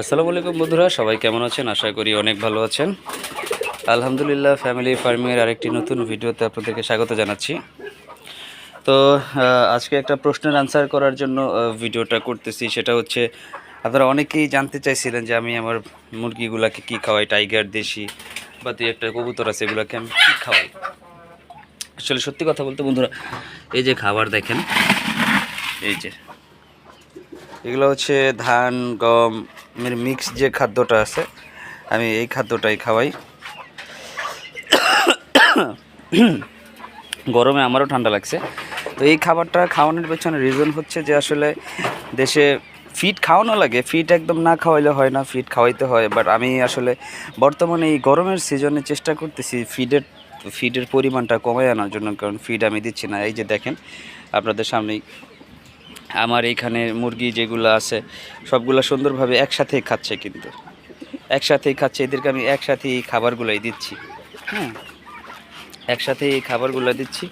আসসালামু আলাইকুম বন্ধুরা, সবাই কেমন আছেন? আশা করি অনেক ভালো আছেন। আলহামদুলিল্লাহ ফ্যামিলি ফার্মিংয়ের আরেকটি নতুন ভিডিওতে আপনাদেরকে স্বাগত জানাচ্ছি। তো আজকে একটা প্রশ্নের আনসার করার জন্য ভিডিওটা করতেছি। সেটা হচ্ছে, আপনারা অনেকেই জানতে চাইছিলেন যে আমি আমার মুরগিগুলাকে কী খাওয়াই? টাইগার দেশি বা দুই একটা কবুতর আছে, এগুলোকে আমি কী খাওয়াই? আসলে সত্যি কথা বলতে বন্ধুরা, এই যে খাবার দেখেন, এই যে এগুলো হচ্ছে ধান, গম মিক্স যে খাদ্যটা আছে, আমি এই খাদ্যটাই খাওয়াই। গরমে আমারও ঠান্ডা লাগছে। তো এই খাবারটা খাওয়ানোর পেছনে রিজন হচ্ছে যে আসলে দেশে ফিট খাওয়ানো লাগে ফিট একদম না খাওয়াইলে হয় না ফিট খাওয়াইতে হয়। বাট আমি আসলে বর্তমানে এই গরমের সিজনে চেষ্টা করতেছি ফিডের ফিডের পরিমাণটা কমায় আনার জন্য, কারণ ফিড আমি দিচ্ছি না। এই যে দেখেন, আপনাদের সামনেই আমার এইখানে মুরগি যেগুলো আছে, সবগুলো সুন্দরভাবে একসাথেই খাচ্ছে কিন্তু। একসাথেই খাচ্ছে, এদেরকে আমি একসাথে এই খাবারগুলোই দিচ্ছি হ্যাঁ। একসাথে এই খাবারগুলো দিচ্ছি,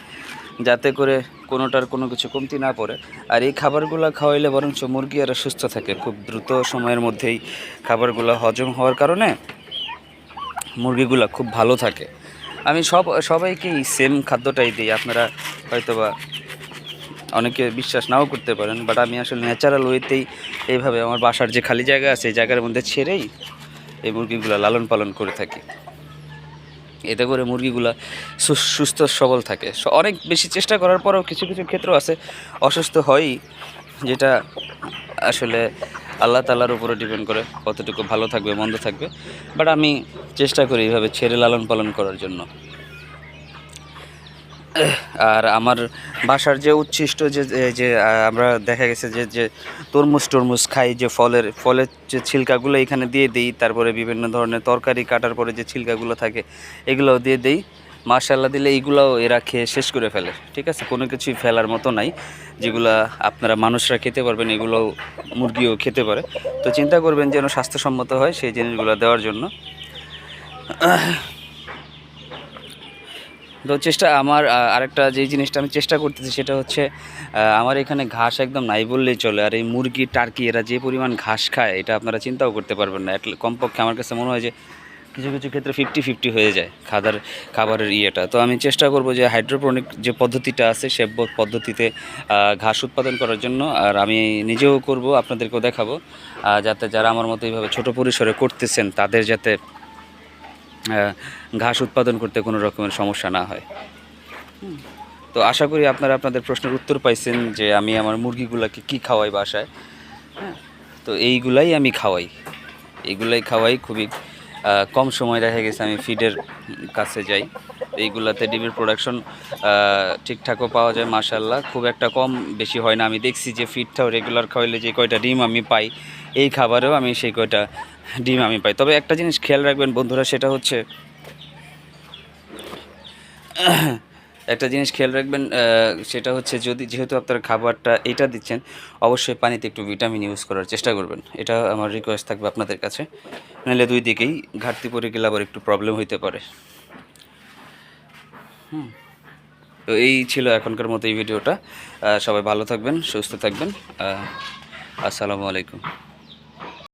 যাতে করে কোনোটার কোনো কিছু কমতি না পড়ে। আর এই খাবারগুলো খাওয়াইলে বরঞ্চ মুরগি আরও সুস্থ থাকে। খুব দ্রুত সময়ের মধ্যেই খাবারগুলো হজম হওয়ার কারণে মুরগিগুলো খুব ভালো থাকে। আমি সব, সবাইকেই সেম খাদ্যটাই দিই। আপনারা হয়তোবা অনেকে বিশ্বাস নাও করতে পারেন বাট আমি আসলে ন্যাচারাল ওয়েতেই এইভাবে আমার বাসার যে খালি জায়গা আছে, এই জায়গার মধ্যে ছেড়েই এই মুরগিগুলো লালন পালন করে থাকি। এতে করে মুরগিগুলো সুস্থ সবল থাকে। অনেক বেশি চেষ্টা করার পরেও কিছু কিছু ক্ষেত্র আছে অসুস্থ হয়ই যেটা আসলে আল্লাহ তালার উপরে ডিপেন্ড করে কতটুকু ভালো থাকবে, মন্দ থাকবে। বাট আমি চেষ্টা করি এইভাবে ছেড়ে লালন পালন করার জন্য। আর আমার বাসার যে উচ্ছিষ্ট যে, যে- আমরা দেখা গেছে যে যে তরমুজ টরমুজ খাই, যে ফলের ফলের যে ছিলকাগুলো এখানে দিয়ে দিই, তারপরে বিভিন্ন ধরনের তরকারি কাটার পরে যে ছিলকাগুলো থাকে, এগুলোও দিয়ে দিই। মার্শাল্লাহ দিলে এইগুলোও এরা খেয়ে শেষ করে ফেলে, ঠিক আছে? কোনো কিছুই ফেলার মতো নাই, যেগুলা আপনারা মানুষরা খেতে পারবেন, এগুলোও মুরগিও খেতে পারে। তো চিন্তা করবেন যেন স্বাস্থ্যসম্মত হয় সেই জিনিসগুলো দেওয়ার জন্য। তো চেষ্টা, আমার আরেকটা যে জিনিসটা আমি চেষ্টা করতেছি সেটা হচ্ছে আমার এখানে ঘাস একদম নাই বললেই চলে। আর এই মুরগি, টার্কি, এরা যে পরিমাণ ঘাস খায়, এটা আপনারা চিন্তাও করতে পারবেন না। কমপক্ষে আমার কাছে মনে হয় যে কিছু কিছু ক্ষেত্রে ফিফটি ফিফটি হয়ে যায় খাদার, খাবারের ইয়েটা। তো আমি চেষ্টা করব যে হাইড্রোপনিক যে পদ্ধতিটা আছে, সে পদ্ধতিতে ঘাস উৎপাদন করার জন্য। আর আমি নিজেও করব, আপনাদেরকেও দেখাবো। যাতে যারা আমার মতো এইভাবে ছোটো পরিসরে করতেছেন, তাদের যাতে ঘাস উৎপাদন করতে কোনো রকমের সমস্যা না হয়। তো আশা করি আপনারা আপনাদের প্রশ্নের উত্তর পাইছেন যে আমি আমার মুরগিগুলোকে কি খাওয়াই বাসায়। তো এইগুলাই আমি খাওয়াই। এইগুলাই খাওয়াই খুবই কম সময় দেখা গেছে আমি ফিডের কাছে যাই। এইগুলাতে ডিমের প্রোডাকশন ঠিকঠাকও পাওয়া যায় মাশাল্লাহ খুব একটা কম বেশি হয় না। আমি দেখছি যে ফিডটাও রেগুলার খাওয়াইলে যে কয়টা ডিম আমি পাই, এই খাবারেও আমি সেই কয়টা ডিম আমি পাই। তবে একটা জিনিস খেয়াল রাখবেন বন্ধুরা, সেটা হচ্ছে, একটা জিনিস খেয়াল রাখবেন সেটা হচ্ছে যদি, যেহেতু আপনার খাবারটা এটা দিচ্ছেন, অবশ্যই পানিতে একটু ভিটামিন ইউজ করার চেষ্টা করবেন। এটা আমার রিকোয়েস্ট থাকবে আপনাদের কাছে। নাহলে দুই দিকেই ঘাটতি পড়ে গেলে আবার একটু প্রবলেম হইতে পারে। হুম। তো এই ছিল এখনকার মতো এই ভিডিওটা সবাই ভালো থাকবেন, সুস্থ থাকবেন। আসসালামু আলাইকুম।